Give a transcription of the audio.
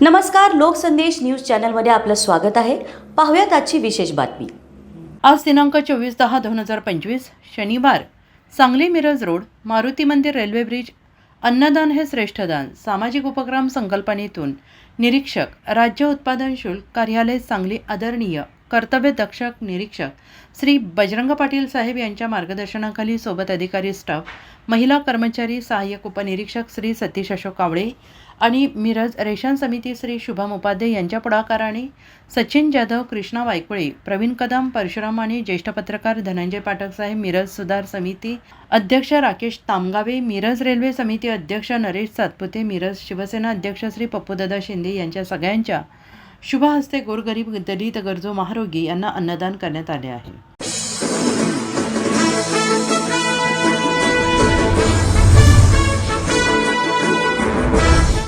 नमस्कार लोकसंदेश न्यूज चॅनलमध्ये आपलं स्वागत आहे. पाहूयात आजची विशेष बातमी. आज दिनांक चोवीस दहा दोन हजार पंचवीस शनिवार सांगली मिरज रोड मारुती मंदिर रेल्वे ब्रिज अन्नदान हे श्रेष्ठ दान सामाजिक उपक्रम संकल्पनेतून निरीक्षक राज्य उत्पादन शुल्क कार्यालय सांगली आदरणीय कर्तव्य दक्षक निरीक्षक श्री बजरंग पाटील साहेब यांच्या मार्गदर्शनाखाली सोबत अधिकारी स्टाफ महिला कर्मचारी सहाय्यक उपनिरीक्षक श्री सतीश अशोक कावळे आणि मिरज रेशन समिती श्री शुभम उपाध्ये यांच्या पुढाकाराने सचिन जाधव कृष्णा वायकुळे प्रवीण कदम परशुराम आणि ज्येष्ठ पत्रकार धनंजय पाठक साहेब मिरज सुधार समिती अध्यक्ष राकेश तामगावे मिरज रेल्वे समिती अध्यक्ष नरेश सातपुते मिरज शिवसेना अध्यक्ष श्री पप्पूदादा शिंदे यांच्या सगळ्यांच्या शुभहस्ते गोरगरीब दलित गरजू महारोगी यांना अन्नदान करण्यात आले आहे.